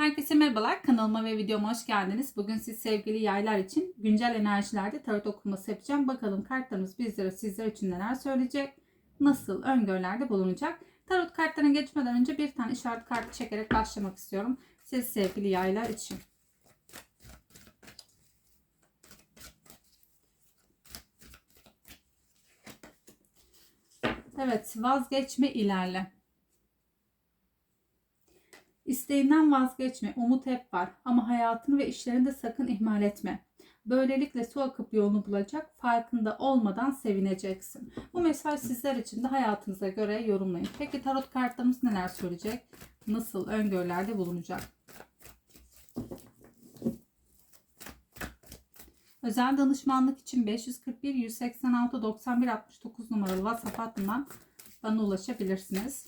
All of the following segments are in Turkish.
Herkese merhabalar. Kanalıma ve videoma hoş geldiniz. Bugün siz sevgili yaylar için güncel enerjilerde tarot okuması yapacağım. Bakalım kartlarımız bizlere sizler için neler söyleyecek? Nasıl öngörülerde bulunacak? Tarot kartlarına geçmeden önce bir tane işaret kartı çekerek başlamak istiyorum. Siz sevgili yaylar için. Evet, vazgeçme ilerle. İsteğinden vazgeçme, umut hep var ama hayatını ve işlerini de sakın ihmal etme. Böylelikle su akıp yolunu bulacak, farkında olmadan sevineceksin. Bu mesaj sizler için de hayatınıza göre yorumlayın. Peki tarot kartlarımız neler söyleyecek? Nasıl öngörülerde bulunacak? Özel danışmanlık için 541 186 91 69 numaralı WhatsApp hattından bana ulaşabilirsiniz.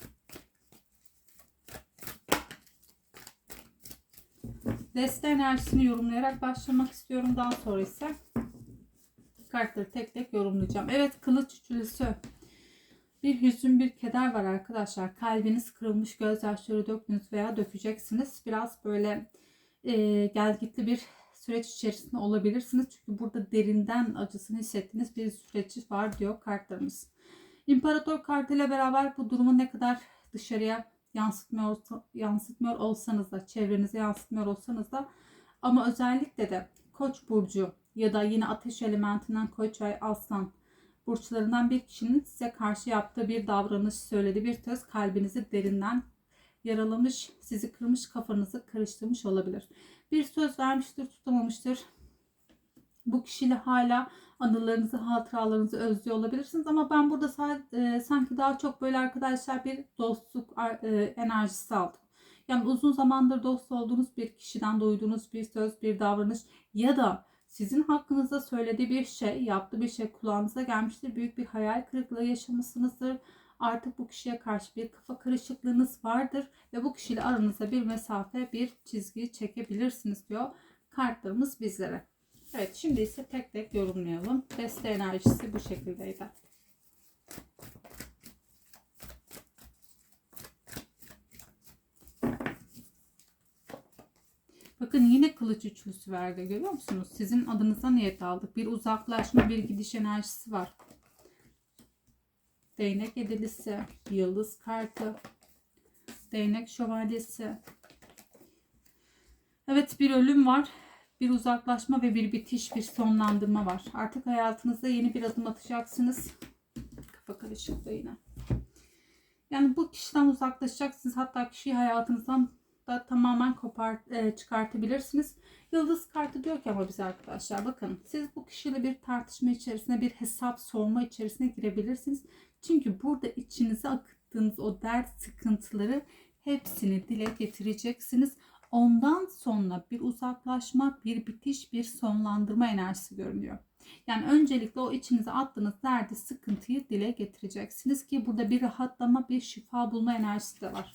Deste enerjisini yorumlayarak başlamak istiyorum. Daha sonra ise kartları tek tek yorumlayacağım. Evet kılıç üçlüsü. Bir hüzün bir keder var arkadaşlar. Kalbiniz kırılmış gözyaşları döktünüz veya dökeceksiniz. Biraz böyle e, gelgitli bir süreç içerisinde olabilirsiniz. Çünkü burada derinden acısını hissettiğiniz bir süreç var diyor kartlarımız. İmparator kartıyla beraber bu durumu ne kadar dışarıya yansıtmıyor, yansıtmıyor olsanız da, çevrenize yansıtmıyor olsanız da ama özellikle de Koç burcu ya da yine ateş elementinden Koç ay Aslan burçlarından bir kişinin size karşı yaptığı bir davranış, söylediği bir söz kalbinizi derinden yaralamış, sizi kırmış, kafanızı karıştırmış olabilir. Bir söz vermiştir, tutamamıştır. Bu kişiyle hala anılarınızı, hatıralarınızı özlüyor olabilirsiniz ama ben burada sadece, sanki daha çok böyle arkadaşlar bir dostluk e, enerjisi aldım. Yani uzun zamandır dost olduğunuz bir kişiden duyduğunuz bir söz, bir davranış ya da sizin hakkınızda söylediği bir şey, yaptığı bir şey kulağınıza gelmiştir. Büyük bir hayal kırıklığı yaşamışsınızdır. Artık bu kişiye karşı bir kafa karışıklığınız vardır ve bu kişiyle aranızda bir mesafe, bir çizgi çekebilirsiniz diyor kartlarımız bizlere. Evet şimdi ise tek tek yorumlayalım. Deste enerjisi bu şekildeydi. Bakın yine kılıç üçlüsü verdi görüyor musunuz? Sizin adınıza niyet aldık. Bir uzaklaşma bir gidiş enerjisi var. Değnek edilisi, yıldız kartı, değnek şövalyesi. Evet bir ölüm var bir uzaklaşma ve bir bitiş, bir sonlandırma var. Artık hayatınızda yeni bir adım atacaksınız. Kafa karışıklığı yine. Yani bu kişiden uzaklaşacaksınız. Hatta kişiyi hayatınızdan da tamamen kopar, e, çıkartabilirsiniz. Yıldız kartı diyor ki ama bize arkadaşlar bakın siz bu kişiyle bir tartışma içerisine bir hesap sorma içerisine girebilirsiniz. Çünkü burada içinize akıttığınız o dert sıkıntıları hepsini dile getireceksiniz. Ondan sonra bir uzaklaşma, bir bitiş, bir sonlandırma enerjisi görünüyor. Yani öncelikle o içinize attığınız derdi, sıkıntıyı dile getireceksiniz ki burada bir rahatlama, bir şifa bulma enerjisi de var.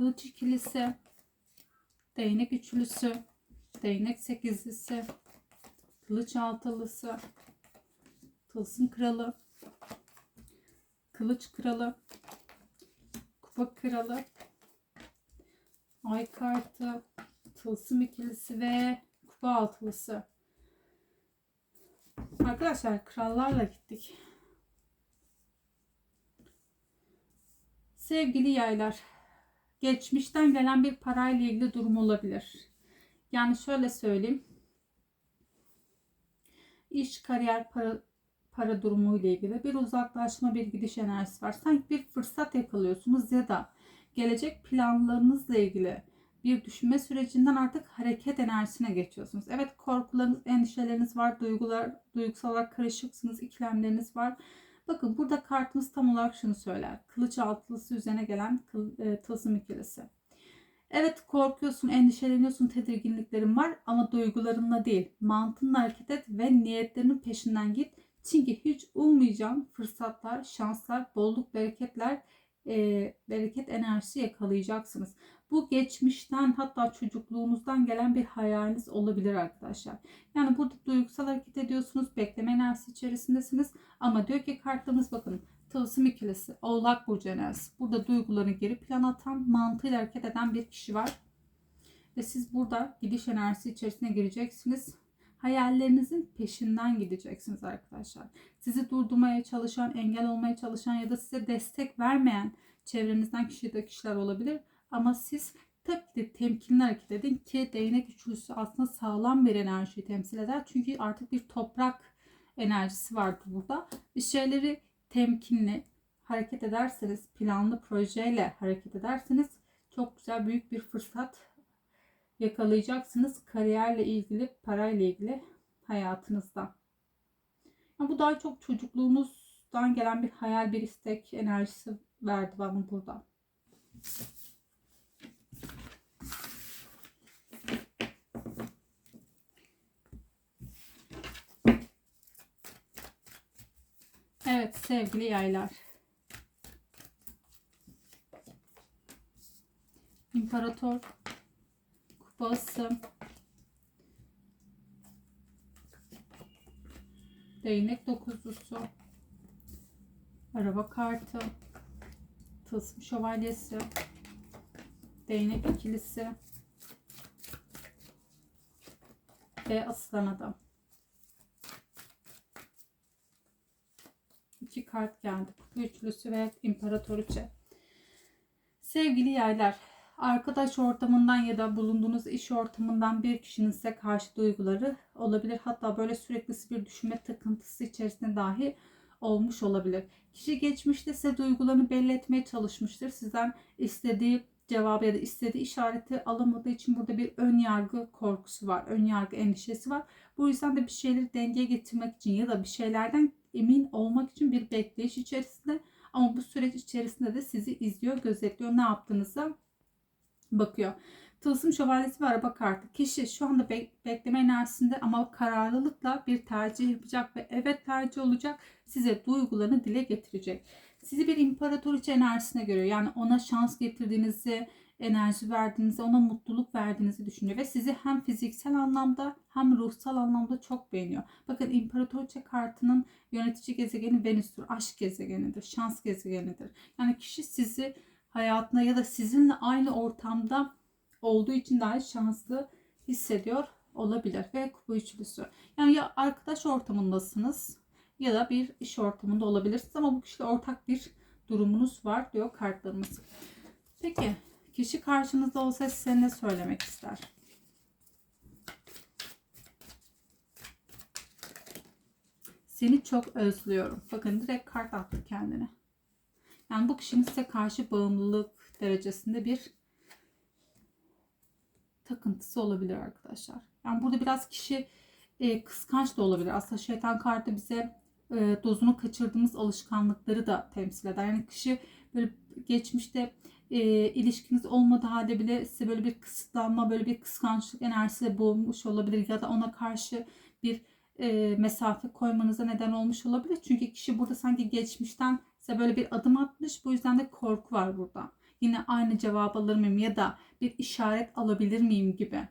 Kılıç ikilisi, değnek üçlüsü, değnek sekizlisi, kılıç altılısı, tılsım kralı, kılıç kralı, kupa kralı, ay kartı, tılsım ikilisi ve kupa altılısı. Arkadaşlar krallarla gittik. Sevgili yaylar, geçmişten gelen bir parayla ilgili durum olabilir. Yani şöyle söyleyeyim. İş, kariyer, para, para durumu ile ilgili bir uzaklaşma, bir gidiş enerjisi var. Sanki bir fırsat yakalıyorsunuz ya da gelecek planlarınızla ilgili bir düşünme sürecinden artık hareket enerjisine geçiyorsunuz. Evet korkularınız, endişeleriniz var, duygular, duygusal olarak karışıksınız, ikilemleriniz var. Bakın burada kartımız tam olarak şunu söyler. Kılıç altılısı üzerine gelen kıl, e, tılsım ikilisi. Evet korkuyorsun, endişeleniyorsun, tedirginliklerin var ama duygularınla değil, mantığınla hareket et ve niyetlerinin peşinden git. Çünkü hiç ummayacağın fırsatlar, şanslar, bolluk, bereketler e, bereket enerjisi yakalayacaksınız. Bu geçmişten hatta çocukluğunuzdan gelen bir hayaliniz olabilir arkadaşlar. Yani burada duygusal hareket ediyorsunuz. Bekleme enerjisi içerisindesiniz. Ama diyor ki kartlarımız bakın Tılsım ikilisi, Oğlak Burcu enerjisi. Burada duygularını geri plan atan, mantığıyla hareket eden bir kişi var. Ve siz burada gidiş enerjisi içerisine gireceksiniz. Hayallerinizin peşinden gideceksiniz arkadaşlar. Sizi durdurmaya çalışan, engel olmaya çalışan ya da size destek vermeyen çevrenizden kişi de kişiler olabilir. Ama siz tabii ki de temkinli hareket edin ki değnek üçlüsü aslında sağlam bir enerjiyi temsil eder. Çünkü artık bir toprak enerjisi vardır burada. Bir şeyleri temkinli hareket ederseniz, planlı projeyle hareket ederseniz çok güzel büyük bir fırsat yakalayacaksınız kariyerle ilgili, parayla ilgili hayatınızda. Yani bu daha çok çocukluğunuzdan gelen bir hayal, bir istek enerjisi verdi bana burada. Evet sevgili yaylar. İmparator kupası. Değnek dokuzlusu. Araba kartı. Tılsım şövalyesi. Değnek ikilisi. Ve aslan adam. Kart geldi. Kupa üçlüsü ve imparatoriçe. Sevgili yaylar, arkadaş ortamından ya da bulunduğunuz iş ortamından bir kişinin size karşı duyguları olabilir. Hatta böyle sürekli bir düşünme takıntısı içerisinde dahi olmuş olabilir. Kişi geçmişte size duygularını belli etmeye çalışmıştır. Sizden istediği cevabı ya da istediği işareti alamadığı için burada bir ön yargı korkusu var. Ön yargı endişesi var. Bu yüzden de bir şeyleri dengeye getirmek için ya da bir şeylerden emin olmak için bir bekleyiş içerisinde. Ama bu süreç içerisinde de sizi izliyor, gözetliyor. Ne yaptığınıza bakıyor. Tılsım şövalyesi ve araba kartı. Kişi şu anda be- bekleme enerjisinde ama kararlılıkla bir tercih yapacak ve evet tercih olacak. Size duygularını dile getirecek. Sizi bir imparatoriçe enerjisine görüyor. Yani ona şans getirdiğinizi, enerji verdiğinizi, ona mutluluk verdiğinizi düşünüyor. Ve sizi hem fiziksel anlamda hem ruhsal anlamda çok beğeniyor. Bakın imparatoriçe kartının yönetici gezegeni Venüs'tür. Aşk gezegenidir, şans gezegenidir. Yani kişi sizi hayatına ya da sizinle aynı ortamda olduğu için daha şanslı hissediyor olabilir. Ve kupa üçlüsü. Yani ya arkadaş ortamındasınız ya da bir iş ortamında olabilirsiniz ama bu kişiyle ortak bir durumunuz var diyor kartlarımız. Peki kişi karşınızda olsa size ne söylemek ister? Seni çok özlüyorum. Bakın direkt kart attı kendine. Yani bu kişinin size karşı bağımlılık derecesinde bir takıntısı olabilir arkadaşlar. Yani burada biraz kişi e, kıskanç da olabilir. Aslında şeytan kartı bize e, dozunu kaçırdığımız alışkanlıkları da temsil eder. Yani kişi böyle geçmişte e, ilişkiniz olmadığı halde bile size böyle bir kısıtlanma, böyle bir kıskançlık enerjisiyle boğulmuş olabilir ya da ona karşı bir e, mesafe koymanıza neden olmuş olabilir. Çünkü kişi burada sanki geçmişten size böyle bir adım atmış. Bu yüzden de korku var burada. Yine aynı cevap alır mıyım ya da bir işaret alabilir miyim gibi.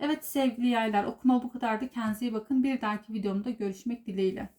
Evet sevgili yaylar okuma bu kadardı. Kendinize iyi bakın. Bir dahaki videomda görüşmek dileğiyle.